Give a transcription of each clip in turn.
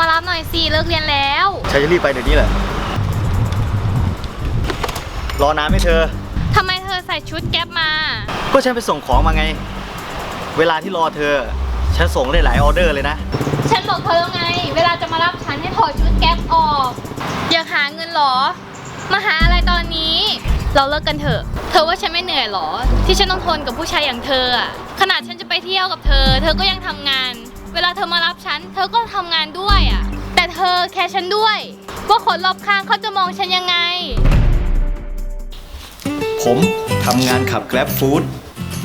มารับหน่อยสิเลิกเรียนแล้ว ฉันจะรีบไปเดี๋ยวนี้แหละ รอนานไหมเธอ ทำไมเธอใส่ชุดแก๊ปมา ก็ฉันไปส่งของมาไง เวลาที่รอเธอ ฉันส่งได้หลายออเดอร์เลยนะ ฉันบอกเธอแล้วไง เวลาจะมารับฉันให้ถอดชุดแก๊ปออก อยากหาเงินเหรอ มาหาอะไรตอนนี้ เราเลิกกันเถอะ เธอว่าฉันไม่เหนื่อยเหรอ ที่ฉันต้องทนกับผู้ชายอย่างเธออะขนาดฉันจะไปเที่ยวกับเธอ เธอก็ยังทำงานเวลาเธอมารับฉัน เธอก็ทำงานด้วยอะแต่เธอแค่ฉันด้วย ว่าคนรอบข้างเขาจะมองฉันยังไง ผมทำงานขับ Grab Food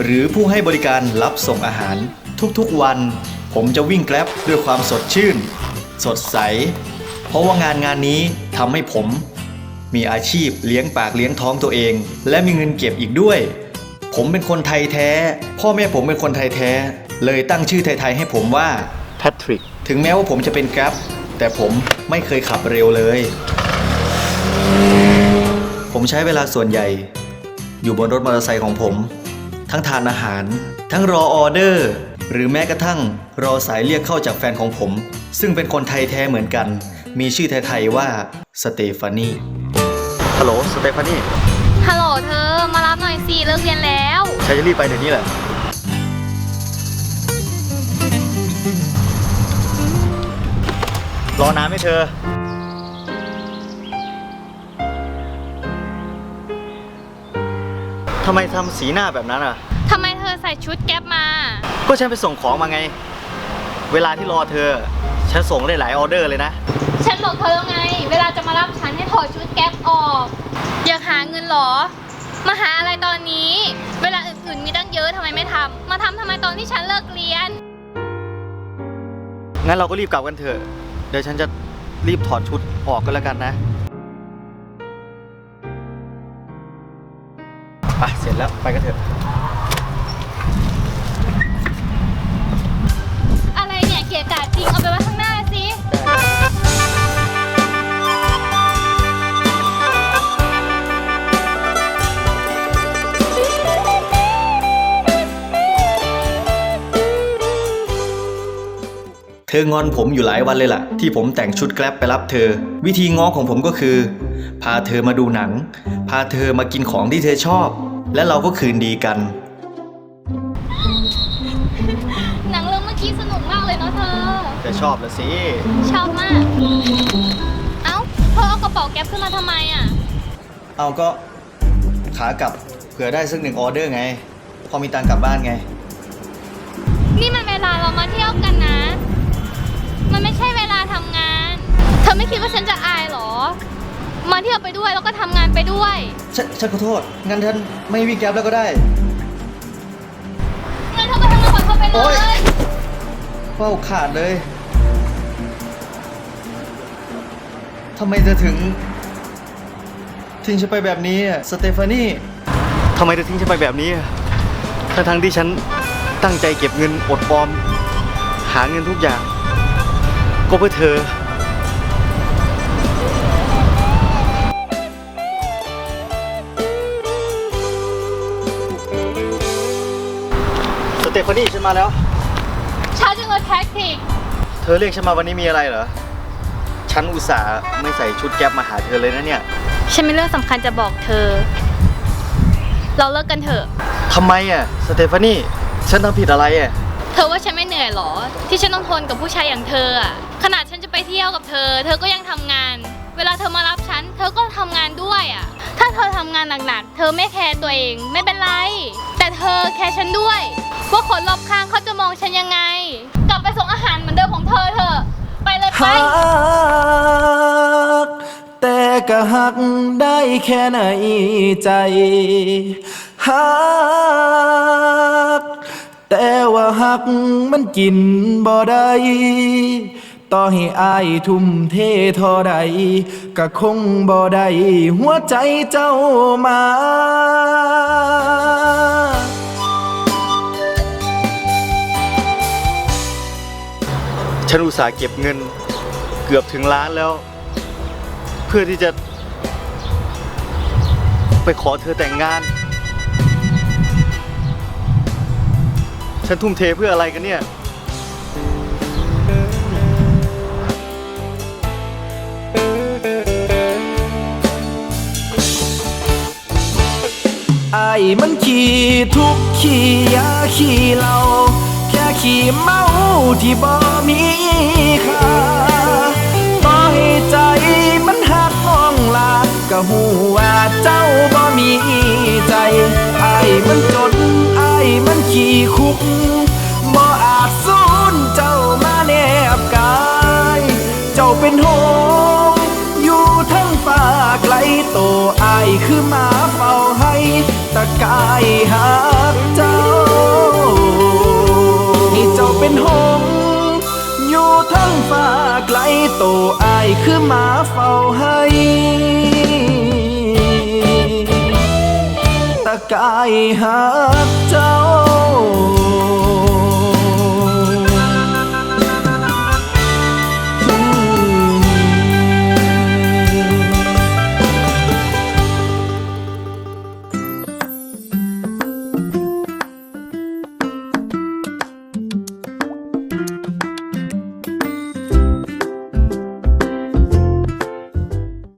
หรือผู้ให้บริการรับส่งอาหาร ทุกๆวัน ผมจะวิ่ง Grab ด้วยความสดชื่น สดใส เพราะว่างานงานนี้ทำให้ผม มีอาชีพเลี้ยงปากเลี้ยงท้องตัวเอง และมีเงินเก็บอีกด้วย ผมเป็นคนไทยแท้ พ่อแม่ผมเป็นคนไทยแท้ เลยตั้งชื่อไทยๆให้ผมว่า แพทริก ถึงแม้ว่าผมจะเป็น Grab แต่ผมไม่เคยขับเร็วเลย ผมใช้เวลาส่วนใหญ่ อยู่บนรถมอเตอร์ไซค์ของผม ทั้งทานอาหาร ทั้งรอออเดอร์ หรือแม้กระทั่งรอสายเรียกเข้าจากแฟนของผม ซึ่งเป็นคนไทยแท้เหมือนกัน มีชื่อไทยๆว่าสเตฟานีฮัลโหลสเตฟานีฮัลโหลเธอมารับหน่อยสิเลิกเรียนแล้ว ฉันจะรีบไปเดี๋ยวนี้แหละ รอนานไหมเธอ ทำไมทำสีหน้าแบบนั้นอะ ทำไมเธอใส่ชุดแก๊ปมา ก็ฉันไปส่งของมาไง เวลาที่รอเธอ ฉันส่งได้หลายออเดอร์เลยนะ ฉันบอกเธอแล้วไง เวลาจะมารับฉันให้ถอดชุดแก๊ปออก อยากหาเงินเหรอ มาหาอะไรตอนนี้ เวลาอื่นๆมีตั้งเยอะทำไมไม่ทำ มาทำทำไมตอนที่ฉันเลิกเรียน งั้นเราก็รีบกลับกันเถอะเดี๋ยวฉันจะรีบถอดชุดออกก็แล้วกันนะไปเสร็จแล้วไปกันเถอะ ธองอนผมอยู่หลายวันเลยล่ะ ที่ผมแต่งชุดแกลบไปรับเธอ วิธีง้อของผมก็คือ พาเธอมาดูหนัง พาเธอมากินของที่เธอชอบ และเราก็คืนดีกัน หนังเรื่องเมื่อกี้สนุกมากเลยเนาะเธอ จะชอบละสิ ชอบมาก เอ้าเธอเอากระเป๋าแก๊ปขึ้นมาทำไมอะ เอาก็ขากลับเผื่อได้สักหนึ่งออเดอร์ไง พอมีตังค์กลับบ้านไง อไม่คิดว่าฉันจะอายเหรอ มาเที่ยวไปด้วยแล้วก็ทำงานไปด้วย ฉันฉันขอโทษ งั้นท่านไม่วิ่งแกร็บแล้วก็ได้ งั้นเธอก็ทำงานของเธอไปเลโอ๊ย ย เป้าขาดเลยทำไมเธอถึง ทิ้งฉันไปแบบนี้อะสเตฟานี่ทำไมเธอทิ้งฉันไปแบบนี้อะทั้งทั้งๆที่ฉันตั้งใจเก็บเงินอดออม หาเงินทุกอย่าง ก็เพื่อเธอ สเตฟานี่ฉันมาแล้วชาร์จเงินแท็กติกเธอเรียกฉันมาวันนี้มีอะไรเหรอ ฉันอุตส่าห์ไม่ใส่ชุดแก๊ปมาหาเธอเลยนะเนี่ยฉันมีเรื่องสำคัญจะบอกเธอ เราเลิกกันเถอะ ทำไมอะสเตฟานี่ฉันทำผิดอะไรอะเธอว่าฉันไม่เหนื่อยเหรอ ที่ฉันต้องทนกับผู้ชายอย่างเธออะขนาดฉันจะไปเที่ยวกับเธอ เธอก็ยังทำงาน เวลาเธอมารับฉัน เธอก็ทำงานด้วยอะถ้าเธอทำงานหนักๆ เธอไม่แคร์ตัวเองไม่เป็นไร แต่เธอแคร์ฉันด้วย ว่าคนรอบข้างเขาจะมองฉันยังไง กลับไปส่งอาหารเหมือนเดิมของเธอเถอะ ไปเลยไป หักแต่ก็หักได้แค่ในใจหักแต่ว่าหักมันกินบ่ได้ต่อให้อายทุ่มเทเท่าใดก็คงบ่ได้หัวใจเจ้ามา ฉันอุตส่าห์เก็บเงินเกือบถึงล้านแล้ว เพื่อที่จะ ไปขอเธอแต่งงาน ฉันทุ่มเทเพื่ออะไรกันเนี่ย ไอ้มันขี้ทุกขี้ยาขี้เรา แค่ขี้เมาที่บ่มีค่าต่อให้ใจมันหักน้องลาก็หูว่าเจ้าบ่มีใจไอ้มันจนไอ้มันขี้คุกบ่อาจสูนเจ้ามาแนบกาย เจ้าเป็นโหงอยู่ทั้งฟ้าไกลโตไอายคือมาเฝ้าให้ตะกายหักเจ้า เป็นหง อยู่ทั้งฟ้าไกลโตอายคือหมาเฝ้าให้ตะกายหาเจ้า